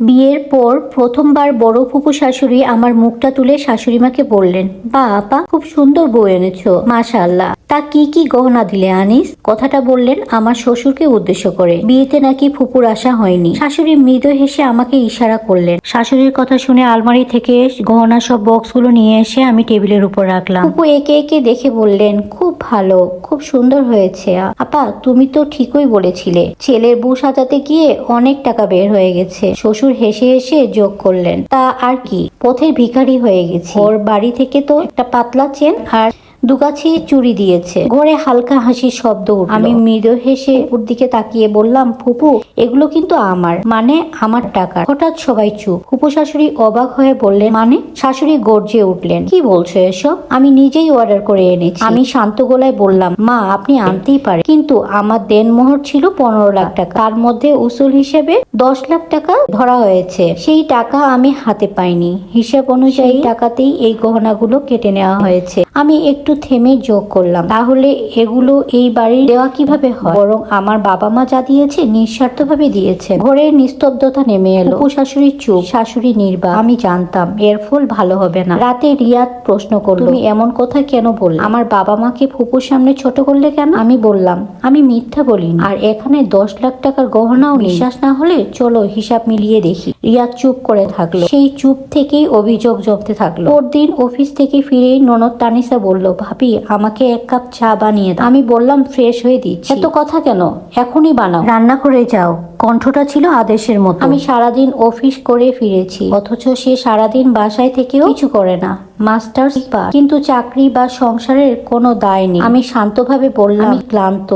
বিয়ের পর প্রথমবার বড় ফুপু শাশুড়ি আমার মুখটা তুলে শাশুড়ি মাকে বললেন বা আপা, খুব সুন্দর বউ এনেছো, মাশাআল্লাহ। তা কি কি গহনা দিলে আনিস? কথাটা বললেন আমার শ্বশুরকে উদ্দেশ্য করে। বিয়েতে নাকি ফুপুর আশা হয়নি। শাশুড়ি মৃদু হেসে আমাকে ইশারা করলেন। শাশুড়ির কথা শুনে আলমারি থেকে গহনা সব বক্সগুলো নিয়ে এসে আমি টেবিলের উপর রাখলাম। ফুপু একে একে দেখে বললেন, খুব ভালো, খুব সুন্দর হয়েছে আপা, তুমি তো ঠিকই বলেছিলে। ছেলের বউ সাজাতে গিয়ে অনেক টাকা বের হয়ে গেছে শ্বশুর হেসে হেসে যোগ করলেন, তা আর কি? পথের ভিখারি হয়ে গেছে। ওর বাড়ি থেকে তো একটা পাতলা চেন আর দুগাছি চুরি দিয়েছে। ঘরে হালকা হাসির শব্দ উঠল। আমি মৃদু হেসে ওর দিকে তাকিয়ে বললাম, ফুপু, এগুলো কিন্তু আমার। মানে আমার টাকা হঠাৎ সবাই চুপ। ফুপু শাশুড়ি অবাক হয়ে বললেন মানে? শাশুড়ি গর্জে উঠলেন, কি বলছো এসব? আমি নিজেই অর্ডার করে এনেছি। আমি শান্ত গলায় বললাম, মা, আপনি আনতেই পারেন। কিন্তু আমার দেনমোহর ছিল পনেরো লাখ টাকা। তার মধ্যে উসুল হিসেবে দশ লাখ টাকা ধরা হয়েছে। সেই টাকা আমি হাতে পাইনি। হিসাব অনুযায়ী টাকাতেই এই গহনাগুলো কেটে নেওয়া হয়েছে। আমি একটু থেমে যোগ করলাম। তাহলে এগুলো এই বাড়ির দেওয়া কীভাবে হয়? বরং আমার বাবা মা যা দিয়েছে নিঃস্বার্থভাবে দিয়েছে। ঘরের নিস্তব্ধতা নেমে এলো। উপু শাশুড়ি চুপ শাশুড়ি নির্বা আমি জানতাম এর ফল ভালো হবে না। রাতে রিয়াদ প্রশ্ন করল তুমি এমন কথা কেন বললে? আমার বাবা মাকে ফুপুর সামনে ছোট করলে কেন? আমি বললাম আমি মিথ্যা বলিনি। আর এখানে দশ লাখ টাকার গহনাও নেই। বিশ্বাস না হলে চলো হিসাব মিলিয়ে দেখি। রিয়া চুপ করে থাকল। সেই চুপ থেকেই অভিযোগ জমতে থাকল। পরদিন অফিস থেকে ফিরে ননদ তানিসা বলল ভাবি আমাকে এক কাপ চা বানিয়ে দাও। আমি বললাম ফ্রেশ হয়ে দিচ্ছি। এত কথা কেন? এখনই বানাও। রান্না করে যাও। কণ্ঠটা ছিল আদেশের মতো। আমি সারাদিন অফিস করে ফিরেছি। অথচ সে সারাদিন বাসায় থেকেও কিছু করে না। মাস্টার্স কিন্তু চাকরি বা সংসারের কোনো দায় নেই। আমি শান্তভাবে বললাম ক্লান্ত।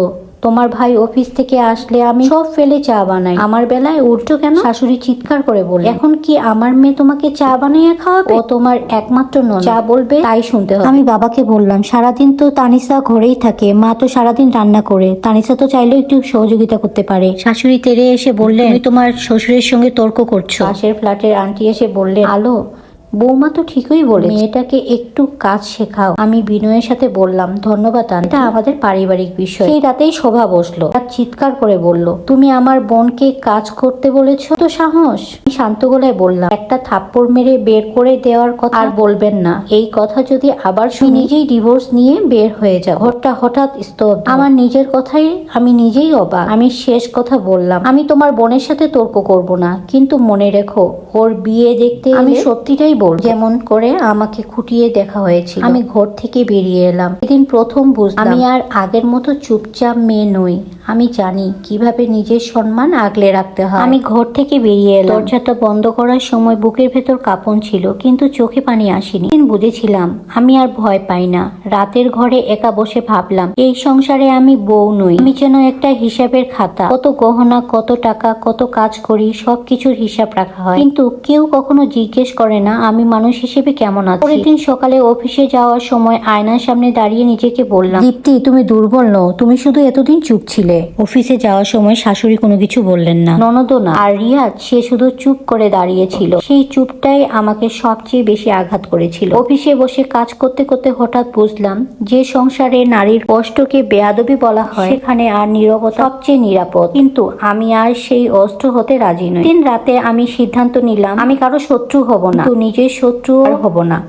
তোমার ভাই অফিস থেকে আসলে আমি সব ফেলে চা বানাই। আমার বেলায় উল্টো কেন? শাশুড়ি চিৎকার করে বলে এখন কি আমার মেয়ে তোমাকে চা বানিয়ে খাওয়াবে? ও তোমার একমাত্র নয় চা বলবে তাই শুনতে হবে। আমি বাবাকে বললাম সারাদিন তো তানিসা ঘরেই থাকে মা তো সারাদিন রান্না করে তানিসা তো চাইলেও একটু সহযোগিতা করতে পারে। শাশুড়ি তেরে এসে বললেন তুমি তোমার শ্বশুরের সঙ্গে তর্ক করছ। পাশের ফ্ল্যাটের আন্টি এসে বললেন আলো বৌমা তো ঠিকই বলে মেয়েটাকে একটু কাজ শেখাও। আমি বিনয়ের সাথে বললাম ধন্যবাদ এটা আমাদের পারিবারিক বিষয়। সেই রাতেই শোভা বসল। আর চিৎকার করে বলল তুমি আমার বোনকে কাজ করতে বলেছ? তো সাহস। আমি শান্ত গলায় বললাম একটা থাপ্পড় মেরে বের করে দেওয়ার কথা আর বলবেন না। এই কথা যদি আবার শুনি নিজেই ডিভোর্স নিয়ে বের হয়ে যাও ঘরটা হঠাৎ স্তব্ধ। আমার নিজের কথাই আমি নিজেই অবাক। আমি শেষ কথা বললাম আমি তোমার বোনের সাথে তর্ক করব না। কিন্তু মনে রেখো ওর বিয়ে দেখতে আমি সত্যিটাই বল যেমন করে আমাকে খুঁটিয়ে দেখা হয়েছিল। আমি ঘর থেকে বেরিয়ে এলাম। সেদিন প্রথম বুঝলাম, আমি আর আগের মতো চুপচাপ মেয়ে নই। আমি জানি কীভাবে নিজের সম্মান আগলে রাখতে হয়। আমি ঘর থেকে বেরিয়ে এলাম। দরজাটা বন্ধ করার সময় বুকের ভেতর কাঁপন ছিল, কিন্তু চোখে পানি আসেনি। সেদিন বুঝেছিলাম, আমি আর ভয় পাই না। রাতের ঘরে একা বসে ভাবলাম, এই সংসারে আমি বউ নই। আমি যেন একটা হিসাবের খাতা। কত গহনা, কত টাকা, কত কাজ করি, সবকিছুর হিসাব রাখা হয়। কিন্তু কেউ কখনো জিজ্ঞেস করে না আমি মানুষ হিসেবে কেমন আছি? পরের দিন সকালে অফিসে যাওয়ার সময় আয়নার সামনে দাঁড়িয়ে নিজেকে বললাম, দীপ্তি, তুমি দুর্বল নও। তুমি শুধু এতদিন চুপ ছিলে। অফিসে যাওয়ার সময় শাশুড়ি কোনো কিছু বললেন না। ননদও না আর রিয়াজ, সে শুধু চুপ করে দাঁড়িয়েছিল। সেই চুপটাই আমাকে সবচেয়ে বেশি আঘাত করেছিল। অফিসে বসে কাজ করতে করতে হঠাৎ বুঝলাম, যে সংসারে নারীর কষ্টকে বেয়াদবি বলা হয়, সেখানে আর নীরবতা সবচেয়ে নিরাপদ। কিন্তু আমি আর সেই অস্ত্র হতে রাজি নই। দিন রাতে আমি সিদ্ধান্ত নিলাম, আমি কারও শত্রু হব না। তো নিজের শত্রু আর হব না।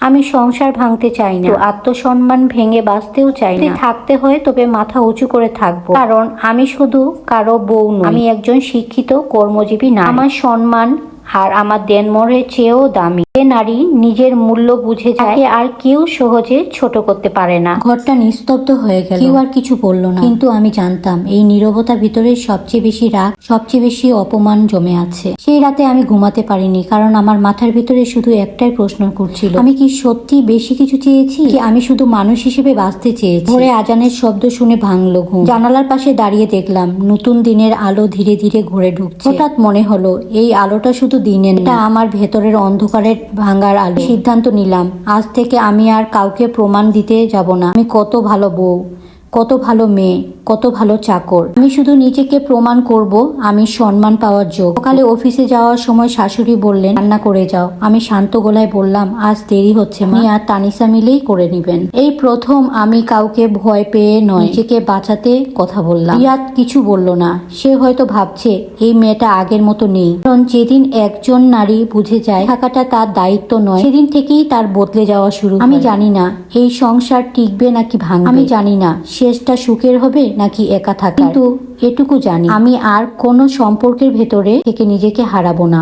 আমি সংসার ভাঙতে চাই না। আত্মসম্মান ভেঙে বাঁচতেও চাই না। থাকতে হয় তবে মাথা উঁচু করে থাকব। কারণ আমি শুধু কারও বউ নই। আমি একজন শিক্ষিত কর্মজীবী না আমার সম্মান আর আমার দেনমরের চেয়েও দামি। যে নারী নিজের মূল্য বুঝে যায় আর কেউ সহজে ছোট করতে পারে না। ঘরটা নিস্তব্ধ হয়ে গেল। কেউ আর কিছু বলল না। কিন্তু আমি জানতাম এই নীরবতার ভিতরে সবচেয়ে বেশি রাগ সবচেয়ে বেশি অপমান জমে আছে। সেই রাতে আমি ঘুমাতে পারিনি কারণ আমার মাথার ভিতরে শুধু একটাই প্রশ্ন করছিল আমি কি সত্যি বেশি কিছু চেয়েছি? কি আমি শুধু মানুষ হিসেবে বাঁচতে চেয়েছি? ভোরে আজানের শব্দ শুনে ভাঙলো ঘুম। জানালার পাশে দাঁড়িয়ে দেখলাম নতুন দিনের আলো ধীরে ধীরে ঘুরে ঢুকছে। হঠাৎ মনে হলো এই আলোটা শুধু দিনের না আমার ভেতরের অন্ধকারের ভাঙার আলো। সিদ্ধান্ত নিলাম। আজ থেকে আমি আর কাউকে প্রমাণ দিতে যাব না। আমি কত ভালো বউ, কত ভালো মেয়ে। কত ভালো চাকর। আমি শুধু নিজেকে প্রমাণ করব আমি সম্মান পাওয়ার যোগ। সকালে অফিসে যাওয়ার সময় শাশুড়ি বললেন রান্না করে যাও। আমি শান্ত গলায় বললাম আজ দেরি হচ্ছে মা। আর তানিসা মিলেই করে নিবেন। এই প্রথম আমি কাউকে ভয় পেয়ে নয় নিজেকে বাঁচাতে কথা বললাম। রিয়াদ কিছু বলল না। সে হয়তো ভাবছে এই মেয়েটা আগের মতো নেই। কারণ যেদিন একজন নারী বুঝে যায় থাকাটা তার দায়িত্ব নয় সেদিন থেকেই তার বদলে যাওয়া শুরু আমি জানি না এই সংসার টিকবে নাকি ভাঙবে। আমি জানি না শেষটা সুখের হবে নাকি একা থাকা কিন্তু এটুকু জানি, আমি আর কোনো সম্পর্কের ভেতরে থেকে নিজেকে হারাবো না।